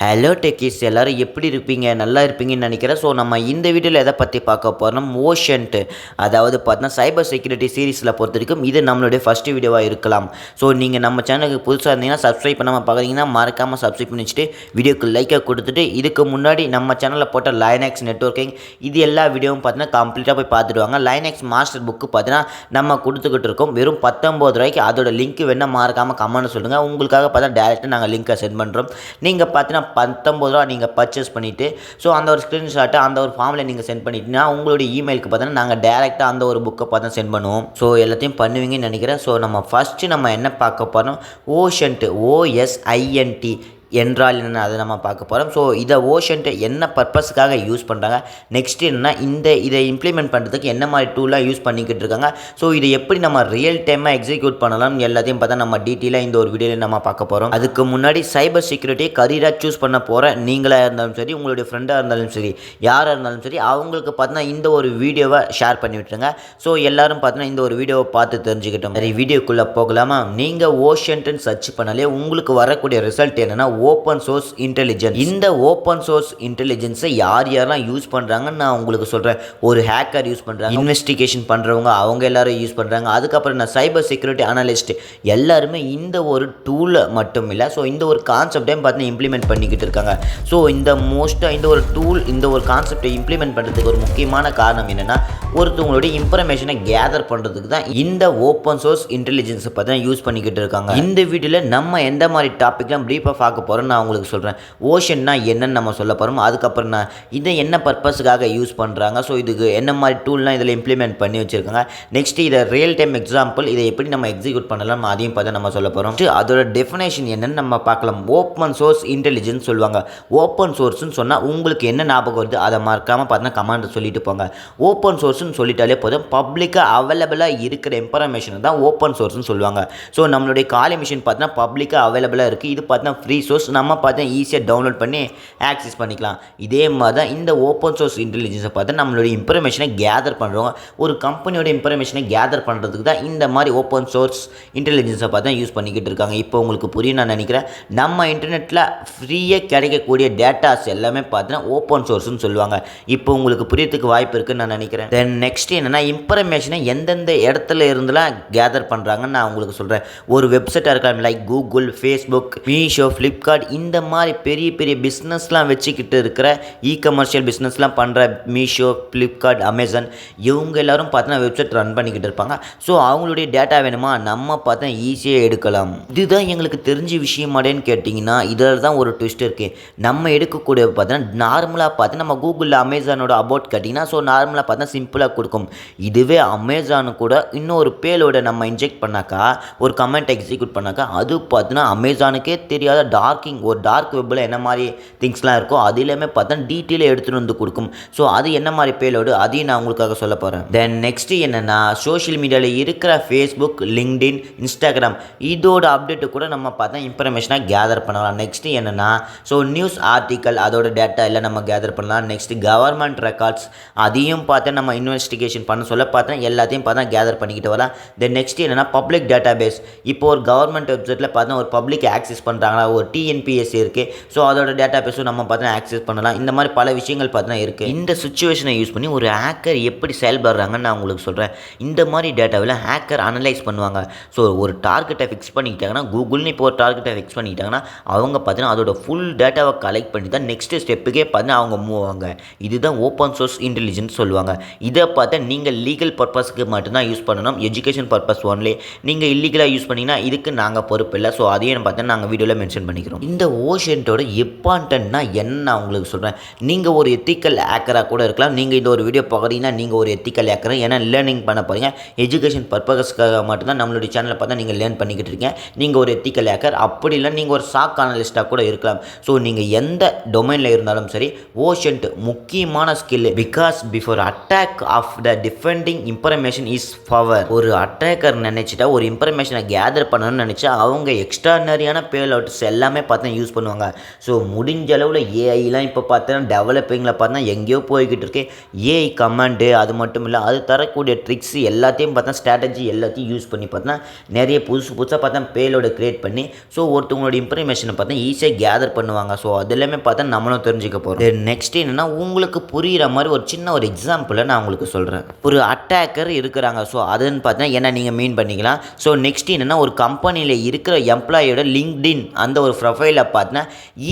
Hello techies எல்லோரும் எப்படி இருப்பீங்க? நல்லா இருப்பீங்கன்னு நினைக்கிறேன். ஸோ நம்ம இந்த வீடியோவில் எதை பற்றி பார்க்க போகிறோம் ஓஷன்ட்டு அதாவது பார்த்தா சைபர் செக்யூரிட்டி சீரீஸில் பொறுத்த வரைக்கும் இது நம்மளுடைய ஃபஸ்ட்டு வீடியோவாக இருக்கலாம். ஸோ நீங்கள் நம்ம சேனலுக்கு புதுசாக இருந்தீங்கன்னா சப்ஸ்கிரைப் பண்ணாமல் பார்க்குறீங்கன்னா மறக்காமல் சப்ஸ்கிரைப் பண்ணி வச்சுட்டு வீடியோக்கு லைக்காக கொடுத்துட்டு இதுக்கு முன்னாடி நம்ம சேனலில் போட்ட லைனக்ஸ் நெட்ஒர்க்கிங் இது எல்லா வீடியோவும் பார்த்தீங்கன்னா கம்ப்ளீட்டாக போய் பார்த்துடுவாங்க. லைனக்ஸ் மாஸ்டர் புக்கு பார்த்தீங்கன்னா நம்ம கொடுத்துக்கிட்டு இருக்கோம். வெறும் பத்தொம்பது ரூபாய்க்கு அதோட லிங்க் வேணால் மறக்காமல் கமெண்ட் சொல்லுங்கள் உங்களுக்காக பார்த்தா டேரெக்டாக நாங்கள் லிங்க்கை சென்ட் பண்ணுறோம் நீங்கள் பார்த்தீங்கன்னா பத்தொம்பது ரூபா நீங்கள் பர்ச்சேஸ் பண்ணிவிட்டு ஸோ அந்த ஒரு ஸ்க்ரீன்ஷாட்டை அந்த ஒரு ஃபார்மில் நீங்கள் சென்ட் பண்ணிட்டீங்கன்னா உங்களுடைய இமெயிலுக்கு பார்த்தீங்கன்னா நாங்கள் டேரெக்டாக அந்த ஒரு புக்கை பார்த்தா சென்ட் பண்ணுவோம். ஸோ எல்லாத்தையும் பண்ணுவீங்கன்னு நினைக்கிறேன். ஸோ நம்ம ஃபஸ்ட்டு நம்ம என்ன பார்க்க போகிறோம் ஓஷன்ட்டு ஓஎஸ்ஐஎன்டி என்றால் என்ன அதை நம்ம பார்க்க போகிறோம் ஸோ இதை ஓஷன்ட்டு என்ன பர்பஸ்க்காக யூஸ் பண்ணுறாங்க நெக்ஸ்ட் என்னன்னா இந்த இதை இம்ப்ளிமெண்ட் பண்ணுறதுக்கு என்ன மாதிரி டூலாக யூஸ் பண்ணிக்கிட்டு இருக்காங்க? ஸோ இதை எப்படி நம்ம ரியல் டைமாக எக்ஸிக்யூட் பண்ணலாம் எல்லாத்தையும் பார்த்தா நம்ம டீட்டெயிலாக இந்த ஒரு வீடியோவில் நம்ம பார்க்க போகிறோம் அதுக்கு முன்னாடி சைபர் செக்யூரிட்டி கரியராக சூஸ் பண்ண போகிற நீங்களாக இருந்தாலும் சரி உங்களுடைய ஃப்ரெண்டாக இருந்தாலும் சரி யாராக இருந்தாலும் சரி அவங்களுக்கு பார்த்தீங்கன்னா இந்த ஒரு வீடியோவை ஷேர் பண்ணி விட்டுருங்க. ஸோ எல்லோரும் பார்த்தீங்கன்னா இந்த ஒரு வீடியோவை பார்த்து தெரிஞ்சுக்கிட்டோம். சரி வீடியோக்குள்ளே போகலாமா? நீங்கள் ஓஷன்ட்டுன்னு சர்ச் பண்ணாலே உங்களுக்கு வரக்கூடிய ரிசல்ட் என்னென்னா ஓப்பன் சோர்ஸ் இன்டெலிஜென்ஸ் இந்த ஓப்பன் சோர்ஸ் இன்டெலிஜென்ஸை யார் யாரெல்லாம் யூஸ் பண்ணுறாங்கன்னு நான் உங்களுக்கு சொல்கிறேன் ஒரு ஹேக்கர் யூஸ் பண்ணுறாங்க இன்வெஸ்டிகேஷன் பண்ணுறவங்க அவங்க எல்லாரும் யூஸ் பண்ணுறாங்க அதுக்கப்புறம் நான் சைபர் செக்யூரிட்டி அனலிஸ்ட் எல்லாருமே இந்த ஒரு டூலை மட்டும் இல்லை ஸோ இந்த ஒரு கான்செப்டையும் பார்த்தீங்கன்னா இம்ப்ளிமெண்ட் பண்ணிக்கிட்டு இருக்காங்க. ஸோ இந்த மோஸ்ட்டாக இந்த ஒரு டூல் இந்த ஒரு கான்செப்டை இம்ப்ளிமெண்ட் பண்ணுறதுக்கு ஒரு முக்கியமான காரணம் என்னென்னா ஒருத்தவங்களுடைய இன்ஃபர்மேஷனை கேதர் பண்ணுறதுக்கு தான் இந்த ஓப்பன் சோர்ஸ் இன்டெலிஜென்ஸை பார்த்தீங்கன்னா யூஸ் பண்ணிக்கிட்டு இருக்காங்க. இந்த வீடியோவில் நம்ம எந்த மாதிரி டாப்பிக்லாம் ப்ரீஃபாக பார்க்க போகிறோம் நான் உங்களுக்கு சொல்கிறேன் ஓஷன்னா என்னன்னு நம்ம சொல்ல போகிறோம் அதுக்கப்புறம் நான் இதை என்ன பர்பஸுக்காக யூஸ் பண்ணுறாங்க ஸோ இதுக்கு என்ன மாதிரி டூல்லாம் இதில் இம்ப்ளிமெண்ட் பண்ணி வச்சுருக்காங்க? நெக்ஸ்ட் இதை ரியல் டைம் எக்ஸாம்பிள் இதை எப்படி நம்ம எக்ஸிக்யூட் பண்ணலாம்? அதையும் பார்த்து நம்ம சொல்ல போகிறோம் அதோட டெஃபினேஷன் என்னன்னு நம்ம பார்க்கலாம். ஓப்பன் சோர்ஸ் இன்டெலிஜென்ஸ் சொல்லுவாங்க. ஓப்பன் சோர்ஸ்னு சொன்னால் உங்களுக்கு என்ன ஞாபகம் வருது அதை மறக்காமல் பார்த்தீங்கன்னா கமாண்ட் சொல்லிட்டு போங்க. ஓப்பன் சோர்ஸ்னு சொல்லிட்டாலே போதும். பப்ளிக்காக அவைலபிளாக இருக்கிற இன்ஃபர்மேஷன் தான் ஓப்பன் சோர்ஸ்னு சொல்லுவாங்க. ஸோ நம்மளுடைய காலி மிஷின் பார்த்தீங்கன்னா பப்ளிக்காக அவைலபிளாக இருக்குது இது பார்த்தீங்கன்னா ஃப்ரீ சோர்ஸ் நம்ம பார்த்தா ஈஸியாக டவுன்லோட் பண்ணி ஆக்சஸ் பண்ணிக்கலாம். இதே மாதிரி தான் இந்த ஓப்பன் சோர்ஸ் இன்டெலிஜென்ஸை பார்த்தா நம்மளுடைய இன்ஃபர்மேஷனை கேதர் பண்ணுறவங்க ஒரு கம்பெனியோட இன்ஃபர்மேஷனை கேதர் பண்ணுறதுக்கு தான் இந்த மாதிரி ஓப்பன் சோர்ஸ் இன்டெலிஜென்ஸை பார்த்தா யூஸ் பண்ணிக்கிட்டு இருக்காங்க. இப்போ உங்களுக்கு புரியும் நான் நினைக்கிறேன். நம்ம இன்டர்நெட்டில் ஃப்ரீயாக கிடைக்கக்கூடிய டேட்டாஸ் எல்லாமே பார்த்தீங்கன்னா ஓப்பன் சோர்ஸ்னு சொல்லுவாங்க. இப்போ உங்களுக்கு புரியறதுக்கு வாய்ப்பு இருக்குன்னு நான் நினைக்கிறேன். தென் நெக்ஸ்ட் என்னென்னா இன்ஃபர்மேஷனை எந்தெந்த இடத்துல இருந்துலாம் கேதர் பண்ணுறாங்கன்னு நான் உங்களுக்கு சொல்கிறேன் ஒரு வெப்சைட்டாக இருக்கலாம் like Google Facebook Meesho Flipkart Flipkart இந்த மாதிரி பெரிய பெரிய பிஸ்னஸ்லாம் வச்சுக்கிட்டு இருக்கிற இ கமர்ஷியல் பிஸ்னஸ்லாம் பண்ணுற மீஷோ ஃப்ளிப்கார்ட் அமேசான் இவங்க எல்லாரும் பார்த்தீங்கன்னா வெப்சைட் ரன் பண்ணிக்கிட்டு இருப்பாங்க. ஸோ அவங்களுடைய டேட்டா வேணுமா? நம்ம பார்த்தா ஈஸியாக எடுக்கலாம். இதுதான் எங்களுக்கு தெரிஞ்ச விஷயமாடேன்னு கேட்டிங்கன்னா இதில் தான் ஒரு ட்விஸ்ட் இருக்குது நம்ம எடுக்கக்கூடிய பார்த்தீங்கன்னா நார்மலாக பார்த்து நம்ம கூகுளில் அமேசானோட அபவுட் கேட்டிங்கன்னா ஸோ நார்மலாக பார்த்தா சிம்பிளாக கொடுக்கும். இதுவே அமேசானு கூட இன்னொரு பேலோட நம்ம இன்ஜெக்ட் பண்ணாக்கா ஒரு கமெண்ட் எக்ஸிக்யூட் பண்ணாக்கா அது பார்த்தீங்கன்னா அமேசானுக்கே தெரியாத டார்க்கிங் ஒரு டார்க் வெப்பில் என்ன மாதிரி திங்ஸ்லாம் இருக்கோ அது எல்லாமே பார்த்தா டீட்டெயிலாக எடுத்துகிட்டு வந்து கொடுக்கும். ஸோ அது என்ன மாதிரி பேலோடு அதையும் நான் உங்களுக்காக சொல்ல போகிறேன் தென் நெக்ஸ்ட்டு என்னென்னா சோஷியல் மீடியாவில் இருக்கிற ஃபேஸ்புக் லிங்க்டின் இன்ஸ்டாகிராம் இதோட அப்டேட்டு கூட நம்ம பார்த்தா இன்ஃபர்மேஷனாக கேதர் பண்ணலாம். நெக்ஸ்ட்டு என்னென்னா ஸோ நியூஸ் ஆர்டிக்கல் அதோட டேட்டா எல்லாம் நம்ம கேதர் பண்ணலாம். நெக்ஸ்ட்டு கவர்மெண்ட் ரெக்கார்ட்ஸ் அதையும் பார்த்தா நம்ம இன்வெஸ்டிகேஷன் பண்ண சொல்ல பார்த்தா எல்லாத்தையும் பார்த்தா கேதர் பண்ணிக்கிட்டு வரலாம். தென் நெக்ஸ்ட் என்னென்னா பப்ளிக் டேட்டா பேஸ் இப்போ ஒரு கவர்மெண்ட் வெப்சைட்டில் பார்த்தா ஒரு பப்ளிக் ஆக்சஸ் பண்ணுறாங்களா ஒரு டிஎன்பிஎஸ்சி இருக்குது ஸோ அதோட டேட்டா பேஸும் நம்ம பார்த்தீங்கன்னா ஆக்சஸ் பண்ணலாம். இந்த மாதிரி பல விஷயங்கள் பார்த்தீங்கன்னா இருக்குது இந்த சுச்சுவேஷனை யூஸ் பண்ணி ஒரு ஹேக்கர் எப்படி செயல்படுறாங்கன்னு நான் உங்களுக்கு சொல்கிறேன் இந்த மாதிரி டேட்டாவில் ஹேக்கர் அனலைஸ் பண்ணுவாங்க. ஸோ ஒரு டார்கெட்டை ஃபிக்ஸ் பண்ணிக்கிட்டாங்கன்னா கூகுள்னு இப்போ ஒரு டார்கெட்டை ஃபிக்ஸ் பண்ணிக்கிட்டாங்கன்னா அவங்க பார்த்தீங்கன்னா அதோட ஃபுல் டேட்டாவை கலெக்ட் பண்ணி தான் நெக்ஸ்ட் ஸ்டெப்புக்கே பார்த்தீங்கன்னா அவங்க மூவ் ஆவாங்க. இதுதான் ஓப்பன் சோர்ஸ் இன்டெலிஜென்ஸ் சொல்லுவாங்க. இதை பார்த்தா நீங்கள் லீகல் பர்பஸ்க்கு மட்டும்தான் யூஸ் பண்ணணும். எஜுகேஷன் பர்பஸ் ஒன்லி நீங்கள் இல்லீகலாக யூஸ் பண்ணிங்கன்னா இதுக்கு நாங்கள் பொறுப்பு இல்லை. ஸோ அதையும் பார்த்தா நாங்கள் வீடியோவில் மென்ஷன் பண்ணிக்கிறோம். இந்த ஓஷன்ட்டோட இம்பார்ட்டன்ட்னா என்ன நான் உங்களுக்கு சொல்கிறேன் நீங்கள் ஒரு எத்திக்கல் ஆக்கராக கூட இருக்கலாம். நீங்கள் இந்த ஒரு வீடியோ பார்க்குறீங்கன்னா நீங்கள் ஒரு எத்திக்கல் ஹேக்கர் ஏன்னா லேர்னிங் பண்ண போகிறீங்க எஜுகேஷன் பர்பஸ்க்காக மட்டும்தான் நம்மளுடைய சேனலை பார்த்தா நீங்கள் லேர்ன் பண்ணிக்கிட்டு இருக்கீங்க. நீங்கள் ஒரு எத்திக்கல் ஆக்கர் அப்படி இல்லை நீங்கள் ஒரு சாக் அனலிஸ்ட்டாக கூட இருக்கலாம். ஸோ நீங்கள் எந்த டொமைனில் இருந்தாலும் சரி ஓஷன்ட் முக்கியமான skill because before attack of the defending information is power ஒரு அட்டாக்கர் நினச்சிட்டா ஒரு இன்ஃபர்மேஷனை கேதர் பண்ணணும்னு நினச்சா அவங்க எக்ஸ்ட்ரானரியான பேலவுட்ஸ் எல்லாமே பார்த்தா யூஸ் பண்ணுவாங்க. ஸோ முடிஞ்ச அளவில் ஏஐலாம் இப்போ பார்த்தீங்கன்னா டெவலப்பிங்கில் பார்த்தா எங்கேயோ போய்கிட்டு இருக்கு. ஏஐ கமாண்டு அது மட்டும் இல்லை அது தரக்கூடிய ட்ரிக்ஸ் எல்லாத்தையும் பார்த்தா ஸ்ட்ராட்டஜி எல்லாத்தையும் யூஸ் பண்ணி பார்த்தா நிறைய புதுசு புதுசாக பார்த்தா பேலோட க்ரியேட் பண்ணி ஸோ ஒருத்தவங்களோட இன்ஃபர்மேஷனை பார்த்தா ஈஸியாக கேதர் பண்ணுவாங்க. ஸோ அது எல்லாமே பார்த்தா நம்மளும் தெரிஞ்சுக்க போகிறோம் நெக்ஸ்ட் என்னென்னா உங்களுக்கு புரிகிற மாதிரி ஒரு சின்ன ஒரு எக்ஸாம்பிளை நான் உங்களுக்கு சொல்கிறேன் ஒரு அட்டாக்கர் இருக்கிறாங்க. ஸோ அதுன்னு பார்த்தா என்ன நீங்கள் மீன் பண்ணிக்கலாம். ஸோ நெக்ஸ்ட் என்னென்னா ஒரு கம்பெனியில் இருக்கிற எம்ப்ளாயோட லிங்க்டின் அந்த ஒரு ப்ரொஃபைலை பார்த்தா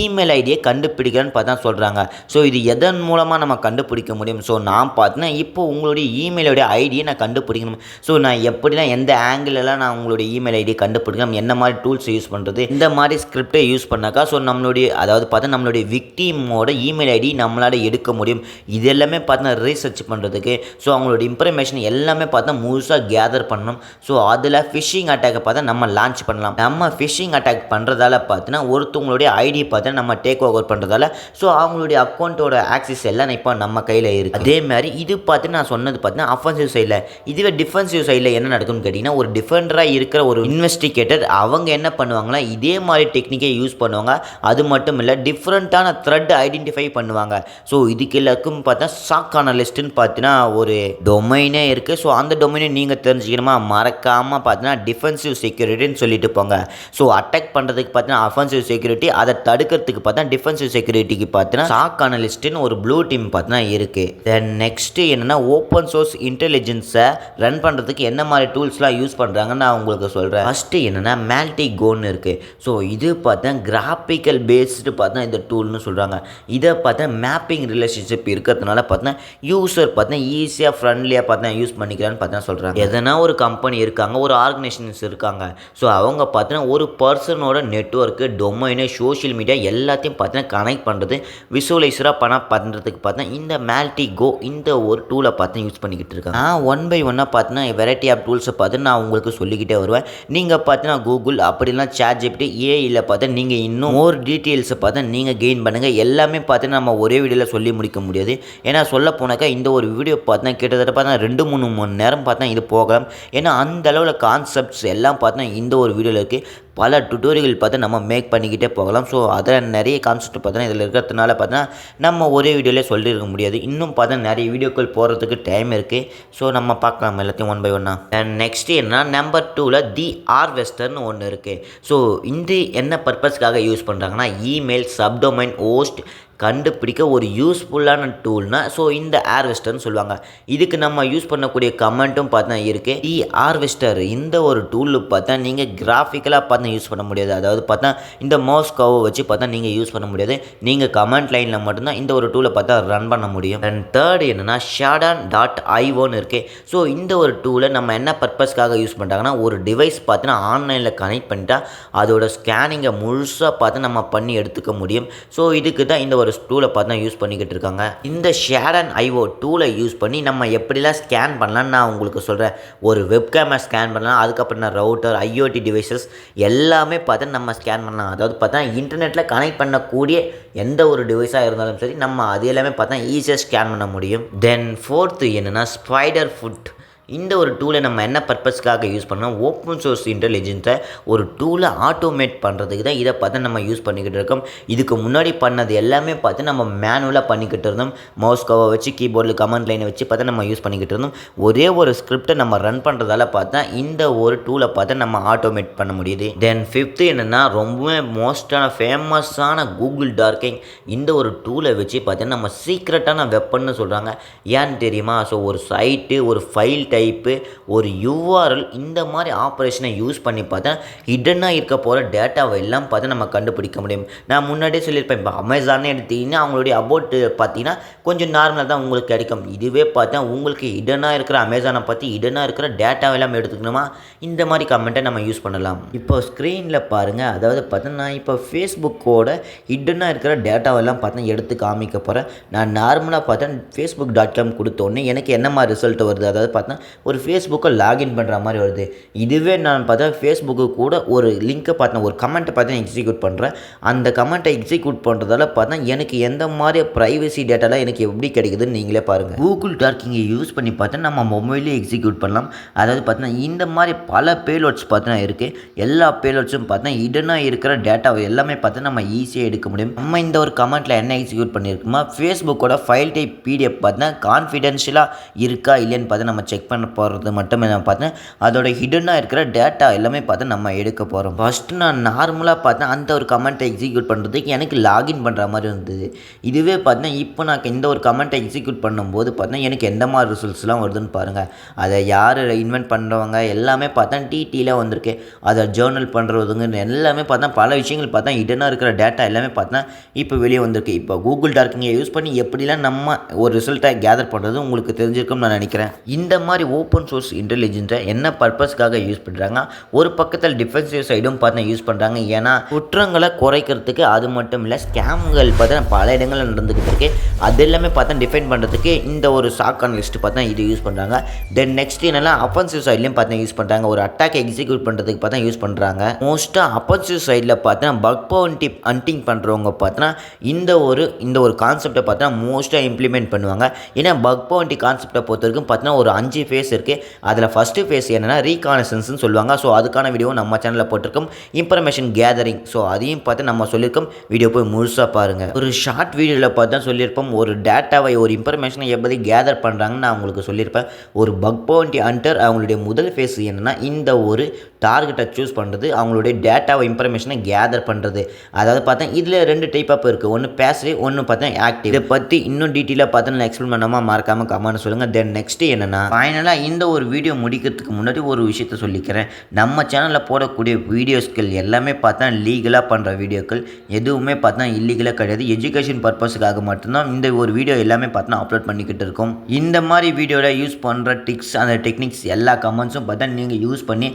இமெயில் ஐடியை கண்டுபிடிக்கிறேன்னு பார்த்தா சொல்கிறாங்க ஸோ இது எதன் மூலமாக நம்ம கண்டுபிடிக்க முடியும்? ஸோ நான் பார்த்தீங்கன்னா இப்போ உங்களுடைய இமெயிலோடைய ஐடியை நான் கண்டுபிடிக்கணும். ஸோ நான் எப்படிலாம் எந்த ஆங்கிளெல்லாம் நான் உங்களுடைய இமெயில் ஐடியை கண்டுபிடிக்கணும்? என்ன மாதிரி டூல்ஸ் யூஸ் பண்ணுறது இந்த மாதிரி ஸ்கிரிப்டை யூஸ் பண்ணாக்கா ஸோ நம்மளுடைய அதாவது பார்த்தா நம்மளுடைய விக்டீமோட இமெயில் ஐடி நம்மளால் எடுக்க முடியும். இது எல்லாமே பார்த்தா ரீசர்ச் பண்ணுறதுக்கு ஸோ அவங்களோட இன்ஃபர்மேஷன் எல்லாமே பார்த்தா முழுசாக கேதர் பண்ணணும். ஸோ அதில் ஃபிஷிங் அட்டாக்கை பார்த்தா நம்ம லான்ச் பண்ணலாம். நம்ம ஃபிஷிங் அட்டாக் பண்ணுறதால பார்த்தீங்கன்னா ஒருத்தவங்களுடைய ஐடி பார்த்தா நம்ம டேக் ஓவர் பண்ணுறதால ஸோ அவங்களுடைய அக்கௌண்ட்டோட ஆக்சிஸ் எல்லாம் இப்போ நம்ம கையில் இருக்குது அதே மாதிரி இது பார்த்து நான் சொன்னது பார்த்தீங்கன்னா அஃபென்சிவ் சைடில் இதுவே டிஃபென்சிவ் சைடில் என்ன நடக்கும்னு கேட்டிங்கன்னா ஒரு டிஃபெண்டராக இருக்கிற ஒரு இன்வெஸ்டிகேட்டர் அவங்க என்ன பண்ணுவாங்கன்னா இதே மாதிரி டெக்னிக்கை யூஸ் பண்ணுவாங்க. அது மட்டும் இல்லை டிஃப்ரெண்ட்டான த்ரெட் ஐடென்டிஃபை பண்ணுவாங்க. ஸோ இதுக்கு எல்லாருக்கும் பார்த்தா ஷாக் அனலிஸ்ட்டுன்னு பார்த்தீங்கன்னா ஒரு டொமைனே இருக்குது ஸோ அந்த டொமைனை நீங்கள் தெரிஞ்சுக்கணுமா? மறக்காமல் பார்த்தீங்கன்னா டிஃபென்சிவ் செக்யூரிட்டின்னு சொல்லிட்டு போங்க. ஸோ அட்டாக் பண்ணுறதுக்கு பார்த்தீங்கன்னா அஃபென்சிவ் செக்யூரிட்டி அதை தடுக்கிறதுக்கு பார்த்தா டிஃபென்சிவ் செக்யூரிட்டிக்கு பார்த்தீங்கன்னா சாக் அனலிஸ்ட்னு ஒரு ப்ளூ டீம் பார்த்தீங்கன்னா இருக்குது தென் நெக்ஸ்ட்டு என்னென்னா ஓப்பன் சோர்ஸ் இன்டெலிஜென்ஸை ரன் பண்ணுறதுக்கு என்ன மாதிரி டூல்ஸ்லாம் யூஸ் பண்ணுறாங்கன்னு நான் உங்களுக்கு சொல்கிறேன் ஃபஸ்ட்டு என்னென்னா மேல்டி கோன்னு இருக்குது ஸோ இது பார்த்தா கிராஃபிக்கல் பேஸ்டு பார்த்தா இந்த டூல்னு சொல்கிறாங்க இதை பார்த்தா மேப்பிங் ரிலேஷன்ஷிப் இருக்கிறதுனால பார்த்தா யூசர் பார்த்தா ஈஸியாக ஃப்ரெண்ட்லியாக பார்த்தா யூஸ் பண்ணிக்கலான்னு பார்த்தா சொல்கிறாங்க எதனா ஒரு கம்பெனி இருக்காங்க ஒரு ஆர்கனைசேஷன்ஸ் இருக்காங்க. ஸோ அவங்க பார்த்தீங்கன்னா ஒரு பர்சனோட நெட்ஒர்க்கு டொமைனு சோஷியல் மீடியா எல்லாத்தையும் பார்த்தீங்கன்னா கனெக்ட் பண்ணுறது விசுவலைஸராக பணம் பண்ணுறதுக்கு பார்த்தா இந்த மேல்டி கோ இந்த ஒரு டூலை பார்த்து யூஸ் பண்ணிக்கிட்டு இருக்காங்க. நான் ஒன் பை ஒன்னாக பார்த்தீங்கன்னா வெரைட்டி ஆஃப் டூல்ஸை பார்த்து நான் உங்களுக்கு சொல்லிக்கிட்டே வருவேன். நீங்கள் பார்த்தீங்கன்னா கூகுள் அப்படிலாம் சேட் ஜிபிடி ஏஐயில் பார்த்தா நீங்கள் இன்னும் ஒரு டீட்டெயில்ஸை பார்த்தா நீங்கள் கெயின் பண்ணுங்கள் எல்லாமே பார்த்தீங்கன்னா நம்ம ஒரே வீடியோவில் சொல்லி முடிக்க முடியாது. ஏன்னா சொல்ல போனாக்கா இந்த ஒரு வீடியோ பார்த்தா கிட்டத்தட்ட பார்த்தா ரெண்டு மூணு மணி நேரம் பார்த்தா இது போகலாம். ஏன்னா அந்த அளவில் கான்செப்ட்ஸ் எல்லாம் பார்த்தா இந்த ஒரு வீடியோவில் இருக்குது பல டுட்டோரியல் பார்த்து நம்ம மேக் பண்ணிக்கிட்டே போகலாம். ஸோ அதில் நிறைய கான்செப்ட் பார்த்தோன்னா இதில் இருக்கிறதுனால பார்த்தா நம்ம ஒரே வீடியோவிலே சொல்லியிருக்க முடியாது. இன்னும் பார்த்தா நிறைய வீடியோக்கள் போகிறதுக்கு டைம் இருக்குது ஸோ நம்ம பார்க்கலாம் எல்லாத்தையும் ஒன் பை ஒன்னா அண்ட் நெக்ஸ்ட் என்ன நம்பர் டூவில் தி ஆர்வெஸ்டர்னு ஒன்று இருக்குது ஸோ இந்த என்ன பர்பஸ்க்காக யூஸ் பண்ணுறாங்கன்னா இமெயில் சப்டொமைன் ஹோஸ்ட் கண்டுபிடிக்க ஒரு யூஸ்ஃபுல்லான டூல்னால் ஸோ இந்த ஆர்வெஸ்டர்னு சொல்லுவாங்க. இதுக்கு நம்ம யூஸ் பண்ணக்கூடிய கமெண்ட்டும் பார்த்தா இருக்குது டி e ஆர்வெஸ்டர் இந்த ஒரு டூல் பார்த்தா நீங்கள் கிராஃபிக்கலாக பார்த்தா யூஸ் பண்ண முடியாது. அதாவது பார்த்தா இந்த மவுஸ் கவை வச்சு பார்த்தா நீங்கள் யூஸ் பண்ண முடியாது. நீங்கள் கமெண்ட் லைனில் மட்டும்தான் இந்த ஒரு டூலை பார்த்தா ரன் பண்ண முடியும். அண்ட் தேர்ட் என்னென்னா ஷாடான் டாட் ஐஓன்னு இருக்குது ஸோ இந்த ஒரு டூலை நம்ம என்ன பர்பஸ்க்காக யூஸ் பண்ணுறாங்கன்னா ஒரு டிவைஸ் பார்த்தோன்னா ஆன்லைனில் கனெக்ட் பண்ணிட்டா அதோட ஸ்கேனிங்கை முழுசாக பார்த்து நம்ம பண்ணி எடுத்துக்க முடியும். ஸோ இதுக்கு தான் இந்த ஒரு ஒரு டூலை பார்த்து தான் யூஸ் பண்ணிக்கிட்டு இருக்காங்க. இந்த ஷேட் அண்ட் ஐஓ டூலை யூஸ் பண்ணி நம்ம எப்படிலாம் ஸ்கேன் பண்ணலான்னு நான் உங்களுக்கு சொல்கிறேன் ஒரு வெப்கேமை ஸ்கேன் பண்ணலாம் அதுக்கப்புறம் நான் ரவுட்டர் ஐஓடி டிவைசஸ் எல்லாமே பார்த்து நம்ம ஸ்கேன் பண்ணலாம். அதாவது பார்த்தா இன்டர்நெட்டில் கனெக்ட் பண்ணக்கூடிய எந்த ஒரு டிவைஸாக இருந்தாலும் சரி நம்ம அது எல்லாமே பார்த்தா ஈஸியாக ஸ்கேன் பண்ண முடியும். தென் ஃபோர்த்து என்னென்னா ஸ்பைடர் ஃபுட் இந்த ஒரு டூலை நம்ம என்ன பர்பஸ்க்காக யூஸ் பண்ணோம் ஓப்பன் சோர்ஸ் இன்டெலிஜென்ஸை ஒரு டூலை ஆட்டோமேட் பண்ணுறதுக்கு தான் இதை பார்த்து நம்ம யூஸ் பண்ணிக்கிட்டு இருக்கோம். இதுக்கு முன்னாடி பண்ணது எல்லாமே பார்த்து நம்ம மேனுவலாக பண்ணிக்கிட்டு இருந்தோம். மவுஸ் கவை வச்சு கீபோர்டில் கமெண்ட் லைனை வச்சு பார்த்து நம்ம யூஸ் பண்ணிக்கிட்டு இருந்தோம். ஒரே ஒரு ஸ்கிரிப்டை நம்ம ரன் பண்ணுறதால பார்த்தா இந்த ஒரு டூலை பார்த்து நம்ம ஆட்டோமேட் பண்ண முடியுது. தென் ஃபிஃப்த்து என்னென்னா ரொம்பவே மோஸ்டான ஃபேமஸான கூகுள் டார்க்கிங் இந்த ஒரு டூலை வச்சு பார்த்தீங்கன்னா நம்ம சீக்ரெட்டான வெப்பன்னு சொல்கிறாங்க ஏன்னு தெரியுமா? ஸோ ஒரு சைட்டு ஒரு ஃபைல் டைப்பு ஒரு யூஆர்எல் இந்த மாதிரி ஆப்ரேஷனை யூஸ் பண்ணி பார்த்தா ஹிடனாக இருக்க போகிற டேட்டாவை எல்லாம் பார்த்து நம்ம கண்டுபிடிக்க முடியும். நான் முன்னாடியே சொல்லியிருப்பேன் இப்போ அமேசானே எடுத்தீங்கன்னா அவங்களுடைய அபவுட் பார்த்தீங்கன்னா கொஞ்சம் நார்மலாக தான் உங்களுக்கு கிடைக்கும். இதுவே பார்த்தா உங்களுக்கு ஹிடனாக இருக்கிற அமேசானை பற்றி ஹிடனாக இருக்கிற டேட்டாவை எல்லாம் எடுத்துக்கணுமா? இந்த மாதிரி கமெண்ட்டை நம்ம யூஸ் பண்ணலாம். இப்போ ஸ்க்ரீனில் பாருங்கள் அதாவது பார்த்தா நான் இப்போ ஃபேஸ்புக்கோட ஹிடனாக இருக்கிற டேட்டாவெல்லாம் பார்த்தா எடுத்து காமிக்க போகிறேன் நான் நார்மலாக பார்த்தா ஃபேஸ்புக் டாட் காம் கொடுத்தோன்னே எனக்கு என்ன மாதிரி ரிசல்ட் வருது? அதாவது பார்த்தா ஒரு ஃபேஸ்புக்கை லாகின் பண்ணுற மாதிரி வருது. இதுவே நான் பார்த்தா ஃபேஸ்புக்கு கூட ஒரு லிங்க்கை பார்த்தேன் ஒரு கமெண்ட்டை பார்த்து எக்ஸிக்யூட் பண்ணுறேன் அந்த கமெண்ட்டை எக்ஸிக்யூட் பண்ணுறதால பார்த்தா எனக்கு எந்த மாதிரி ப்ரைவசி டேட்டாலாம் எனக்கு எப்படி கிடைக்குதுன்னு நீங்களே பாருங்கள் கூகுள் டார்க்கிங்கை யூஸ் பண்ணி பார்த்தா நம்ம மொபைலே எக்ஸிக்யூட் பண்ணலாம். அதாவது பார்த்தீங்கன்னா இந்த மாதிரி பல பேலோட்ஸ் பார்த்தீங்கன்னா இருக்குது எல்லா பேலோட்ஸும் பார்த்தா இடனாக இருக்கிற டேட்டாவை எல்லாமே பார்த்து நம்ம ஈஸியாக எடுக்க முடியும். நம்ம இந்த ஒரு கமெண்ட்டில் என்ன எக்ஸிக்யூட் பண்ணியிருக்கோமா ஃபேஸ்புக்கோட ஃபைல் டைப் பிடிஎஃப் பார்த்தா கான்ஃபிடென்ஷியலாக இருக்கா இல்லைன்னு பார்த்து நம்ம செக் பண்ணி போகிறது மட்டுமே நான் பார்த்தேன் அதோட ஹிடனாக இருக்கிற டேட்டா எல்லாமே பார்த்து நம்ம எடுக்க போகிறோம் ஃபஸ்ட்டு நான் நார்மலாக பார்த்தேன் அந்த ஒரு கமெண்ட்டை எக்ஸிக்யூட் பண்ணுறதுக்கு எனக்கு லாகின் பண்ணுற மாதிரி இருந்தது. இதுவே பார்த்தா இப்போ நான் இந்த ஒரு கமெண்ட்டை எக்ஸிக்யூட் பண்ணும்போது பார்த்தா எனக்கு எந்த மாதிரி ரிசல்ட்ஸ்லாம் வருதுன்னு பாருங்கள் அதை யார் இன்வென்ட் பண்ணுறவங்க எல்லாமே பார்த்தா டிடியில் வந்திருக்கு. அதை ஜேர்னல் பண்ணுறதுங்க எல்லாமே பார்த்தா பல விஷயங்கள் பார்த்தா இடனாக இருக்கிற டேட்டா எல்லாமே பார்த்தா இப்போ வெளியே வந்திருக்கு. இப்போ கூகுள் டார்க்கிங்கை யூஸ் பண்ணி எப்படிலாம் நம்ம ஒரு ரிசல்ட்டை கேதர் பண்ணுறது உங்களுக்கு தெரிஞ்சிருக்கும்னு நான் நினைக்கிறேன். இந்த மாதிரி ஓப்பன் சோர்ஸ் இன்டெலிஜென்ஸை என்ன பர்பஸ்க்காக யூஸ் பண்ணுறாங்க ஒரு பக்கத்தில் டிஃபென்சிவ் சைடும் பார்த்தா யூஸ் பண்ணுறாங்க ஏன்னா குற்றங்களை குறைக்கிறதுக்கு அது மட்டும் இல்லை ஸ்கேம்கள் பார்த்தா பல இடங்களில் நடந்துக்கிட்டு இருக்கு. அது எல்லாமே பார்த்தா டிஃபைன் பண்ணுறதுக்கு இந்த ஒரு சாக் லிஸ்ட் பார்த்தா இது யூஸ் பண்ணுறாங்க தென் நெக்ஸ்ட் என்னெல்லாம் அஃபென்சிவ் சைட்லேயும் பார்த்தா யூஸ் பண்ணுறாங்க ஒரு அட்டாக் எக்ஸிக்யூட் பண்ணுறதுக்கு பார்த்தா யூஸ் பண்ணுறாங்க மோஸ்ட்டாக அஃபென்சிவ் சைடில் பார்த்தா பக் பவுண்டி ஹண்டிங் பண்ணுறவங்க பார்த்தா இந்த ஒரு இந்த ஒரு கான்செப்டை பார்த்தா மோஸ்ட்டாக இம்ப்ளிமெண்ட் பண்ணுவாங்க. ஏன்னா பக் பவுண்டி கான்செப்டை பொறுத்த வரைக்கும் பார்த்தீங்கன்னா ஒரு அஞ்சு ஃபேஸ் இருக்குது அதில் ஃபஸ்ட்டு ஃபேஸ் என்னென்னா ரீகானசன்ஸ்னு சொல்லுவாங்க. ஸோ அதுக்கான வீடியோ நம்ம சேனலில் போட்டிருக்கோம். இன்ஃபர்மேஷன் கேதரிங் ஸோ அதையும் பார்த்து நம்ம சொல்லியிருக்கோம். வீடியோ போய் முழுசாக பாருங்கள் ஒரு ஷார்ட் வீடியோவில் பார்த்தா சொல்லியிருப்போம். ஒரு டேட்டாவை ஒரு இன்ஃபர்மேஷனை எப்படி கேதர் பண்ணுறாங்கன்னு நான் உங்களுக்கு சொல்லியிருப்பேன். ஒரு பக் பவுண்டி ஹண்டர் அவங்களுடைய முதல் ஃபேஸ் என்னென்னா இந்த ஒரு டார்கெட்டை சூஸ் பண்ணுறது அவங்களுடைய டேட்டாவை இன்ஃபர்மேஷனை கேதர் பண்ணுறது அதாவது பார்த்தா இதில் ரெண்டு டைப் ஆஃப் இருக்குது ஒன்று பேசிவ் ஒன்று பார்த்தா ஆக்டிவ் இதை பற்றி இன்னும் டீட்டெயிலாக பார்த்தா நான் எக்ஸ்பிளைன் பண்ணாமல் மறக்காமல் கமெண்ட் சொல்லுங்கள் தென் நெக்ஸ்ட்டு என்னென்னா ஃபைனலாக இந்த ஒரு வீடியோ முடிக்கிறதுக்கு முன்னாடி ஒரு விஷயத்த சொல்லிக்கிறேன். நம்ம சேனலில் போடக்கூடிய வீடியோஸ்கள் எல்லாமே பார்த்தா லீகலாக பண்ணுற வீடியோக்கள் எதுவுமே பார்த்தா இல்லீகலாக கிடையாது. எஜுகேஷன் பர்பஸுக்காக மட்டும்தான் இந்த ஒரு வீடியோ எல்லாமே பார்த்தா அப்லோட் பண்ணிக்கிட்டு இருக்கோம். இந்த மாதிரி வீடியோவில் யூஸ் பண்ணுற டிக்ஸ் அந்த டெக்னிக்ஸ் எல்லா கமெண்ட்ஸும் பார்த்தா நீங்கள் யூஸ் பண்ணி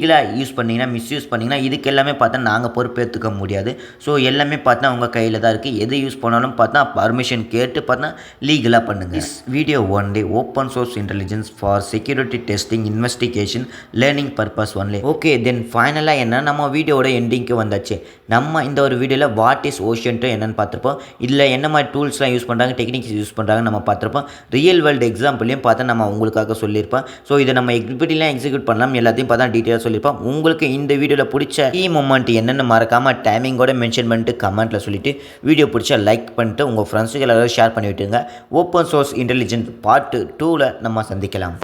இல்லீகலாக யூஸ் பண்ணிங்கன்னா மிஸ்யூஸ் பண்ணிங்கன்னா இதுக்கு எல்லாமே பார்த்தா நாங்கள் பொறுப்பேற்றுக்க முடியாது. ஸோ எல்லாமே பார்த்தா உங்கள் கையில் தான் இருக்குது எது யூஸ் பண்ணாலும் பார்த்தா பர்மிஷன் கேட்டு பார்த்தா லீகலாக பண்ணுங்கள் video one day open source intelligence for security testing investigation learning purpose only okay then ஃபைனலாக என்ன? நம்ம வீடியோட எண்டிங்க்கு வந்தாச்சு. நம்ம இந்த ஒரு வீடியோவில் வாட் இஸ் ஓஷன்ட்டு என்னென்னு பார்த்துருப்போம். இதில் என்ன மாதிரி டூல்ஸ்லாம் யூஸ் பண்ணுறாங்க டெக்னிக்ஸ் யூஸ் பண்ணுறாங்க நம்ம பார்த்துருப்போம். ரியல் வேர்ல்டு எக்ஸாம்பிளையும் பார்த்தா நம்ம உங்களுக்காக சொல்லியிருப்போம். ஸோ இதை நம்ம எப்படிலாம் எக்ஸிக்யூட் பண்ணலாம். எல்லாத்தையும் பார்த்தா டீட்டெயிலாக சொல்லியிருப்போம் உங்களுக்கு இந்த வீடியோவில் பிடிச்ச கீ மூமெண்ட் என்னென்னு மறக்காமல் டைமிங்கோட மென்ஷன் பண்ணிட்டு கமெண்ட்டில் சொல்லிவிட்டு வீடியோ பிடிச்சா லைக் பண்ணிட்டு உங்கள் ஃப்ரெண்ட்ஸுக்கு எல்லாரும் ஷேர் பண்ணி விட்டுருங்க. ஓப்பன் சோர்ஸ் இன்டெலிஜென்ட் பார்ட் டூவில் நம்ம சந்திக்கலாம்.